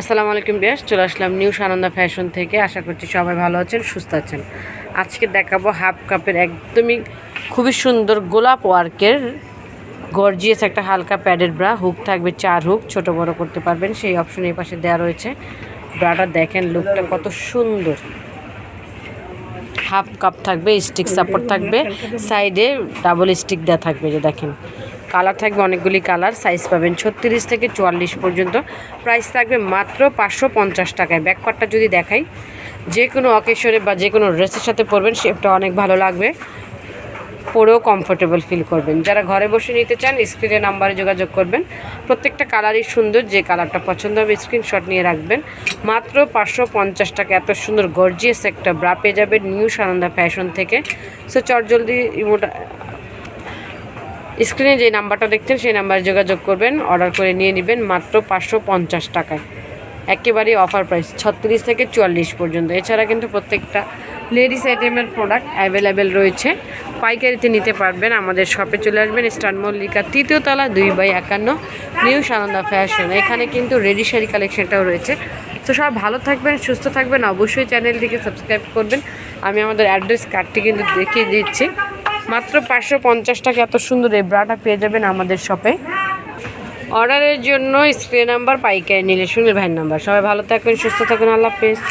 আসসালামু আলাইকুম বিয়াস, চলে আসলাম নিউ সানন্দা ফ্যাশন থেকে। আশা করছি সবাই ভালো আছেন, সুস্থ আছেন। আজকে দেখাবো হাফ কাপের একদমই খুবই সুন্দর গোলাপ ওয়ার্কের গর্জিয়াস একটা হালকা প্যাডের ব্রা। হুক থাকবে চার হুক, ছোট বড় করতে পারবেন। সেই অপশন এই পাশে দেওয়া রয়েছে। ব্রাটা দেখেন লুকটা কত সুন্দর। হাফ কাপ থাকবে স্টিক সাপোর্ট থাকবে। সাইডে ডাবল স্টিক দেওয়া থাকবে যে দেখেন। কালার থাকবে অনেকগুলি কালার সাইজ পাবেন ছত্রিশ থেকে চুয়াল্লিশ পর্যন্ত। প্রাইস থাকবে মাত্র পাঁচশো পঞ্চাশ টাকায়। ব্যাকপার্টটা যদি দেখাই, যে কোনো অকেশনে বা যে কোনো ড্রেসের সাথে পরবেন শেপটা অনেক ভালো লাগবে। পরেও কমফোর্টেবল ফিল করবেন। যারা ঘরে বসে নিতে চান স্ক্রিনে নাম্বারে যোগাযোগ করবেন। প্রত্যেকটা কালারই সুন্দর, যে কালারটা পছন্দ হবে স্ক্রিনশট নিয়ে রাখবেন। মাত্র পাঁচশো পঞ্চাশ টাকা। এত সুন্দর গর্জিয়াস একটা ব্রা পেয়ে যাবেন নিউ সানন্দা ফ্যাশন থেকে। সো চট চটজলদি ইমোটা স্ক্রিনে যে নাম্বারটা দেখছেন সেই নাম্বারে যোগাযোগ করবেন। অর্ডার করে নিয়ে নেবেন মাত্র পাঁচশো পঞ্চাশ টাকায়। একেবারেই অফার প্রাইস, ছত্রিশ থেকে চুয়াল্লিশ পর্যন্ত। এছাড়া কিন্তু প্রত্যেকটা লেডিস আইটেমের প্রোডাক্ট অ্যাভেলেবেল রয়েছে। পাইকারিতে নিতে পারবেন, আমাদের শপে চলে আসবেন। স্টান মল্লিকা তৃতীয় তলা, দুই বাই একান্ন, নিউ সানন্দা ফ্যাশন এখানে কিন্তু রেডি শাড়ি কালেকশনটাও রয়েছে। তো সব ভালো থাকবেন, সুস্থ থাকবেন। অবশ্যই চ্যানেলটিকে সাবস্ক্রাইব করবেন। আমি আমাদের অ্যাড্রেস কার্ডটি কিন্তু দেখিয়ে দিচ্ছি। মাত্র পাঁচশো পঞ্চাশ টাকা। এত সুন্দর এই ব্রাটা পেয়ে যাবেন আমাদের শপে। অর্ডারের জন্য স্ক্রিন নাম্বার, পাইকারি নিলে সুনীল ভাইয়ের নাম্বার। সবাই ভালো থাকবেন, সুস্থ থাকবেন। আল্লাহ হাফেজ।